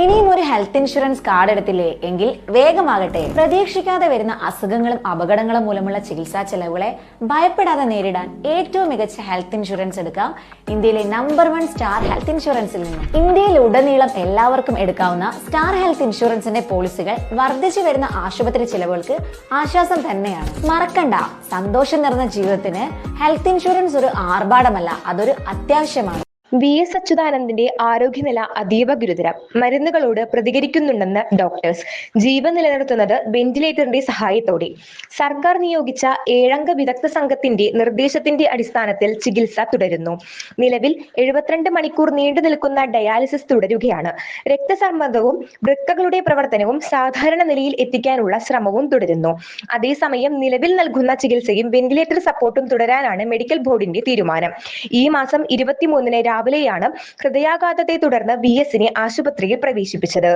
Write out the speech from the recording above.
ഇനിയും ഒരു health insurance card എടുത്തില്ലേ? എങ്കിൽ വേഗമാകട്ടെ. പ്രതീക്ഷിക്കാതെ വരുന്ന അസുഖങ്ങളും അപകടങ്ങളും മൂലമുള്ള ചികിത്സാ ചെലവുകളെ ഭയപ്പെടാതെ നേരിടാൻ ഏറ്റവും മികച്ച ഹെൽത്ത് ഇൻഷുറൻസ് എടുക്കാം ഇന്ത്യയിലെ നമ്പർ വൺ സ്റ്റാർ ഹെൽത്ത് ഇൻഷുറൻസിൽ നിന്ന്. ഇന്ത്യയിൽ ഉടനീളം എല്ലാവർക്കും എടുക്കാവുന്ന സ്റ്റാർ ഹെൽത്ത് ഇൻഷുറൻസിന്റെ പോളിസികൾ വർദ്ധിച്ചു വരുന്ന ആശുപത്രി ചെലവുകൾക്ക് ആശ്വാസം തന്നെയാണ്. മറക്കണ്ട. സന്തോഷം നിറഞ്ഞ ജീവിതത്തിന് ഹെൽത്ത് ഇൻഷുറൻസ് ഒരു ആർഭാടമല്ല അതൊരു അത്യാവശ്യമാണ്. വി എസ് അച്യുതാനന്ദന്റെ ആരോഗ്യനില അതീവ ഗുരുതരം. മരുന്നുകളോട് പ്രതികരിക്കുന്നുണ്ടെന്ന് ഡോക്ടേഴ്സ് ജീവൻ നിലനിർത്തുന്നത് വെന്റിലേറ്ററിന്റെ സഹായത്തോടെ. സർക്കാർ നിയോഗിച്ച ഏഴംഗ വിദഗ്ധ സംഘത്തിന്റെ നിർദ്ദേശത്തിന്റെ അടിസ്ഥാനത്തിൽ ചികിത്സ തുടരുന്നു. നിലവിൽ എഴുപത്തിരണ്ട് മണിക്കൂർ നീണ്ടു നിൽക്കുന്ന ഡയാലിസിസ് തുടരുകയാണ്. രക്തസമ്മർദ്ദവും വൃക്കകളുടെ പ്രവർത്തനവും സാധാരണ നിലയിൽ എത്തിക്കാനുള്ള ശ്രമവും തുടരുന്നു. അതേസമയം നിലവിൽ നൽകുന്ന ചികിത്സയും വെന്റിലേറ്റർ സപ്പോർട്ടും തുടരാനാണ് മെഡിക്കൽ ബോർഡിന്റെ തീരുമാനം. ഈ മാസം ഇരുപത്തിമൂന്നിന് രാവിലെയാണ് ഹൃദയാഘാതത്തെ തുടർന്ന് വി എസിനെ ആശുപത്രിയിൽ പ്രവേശിപ്പിച്ചത്.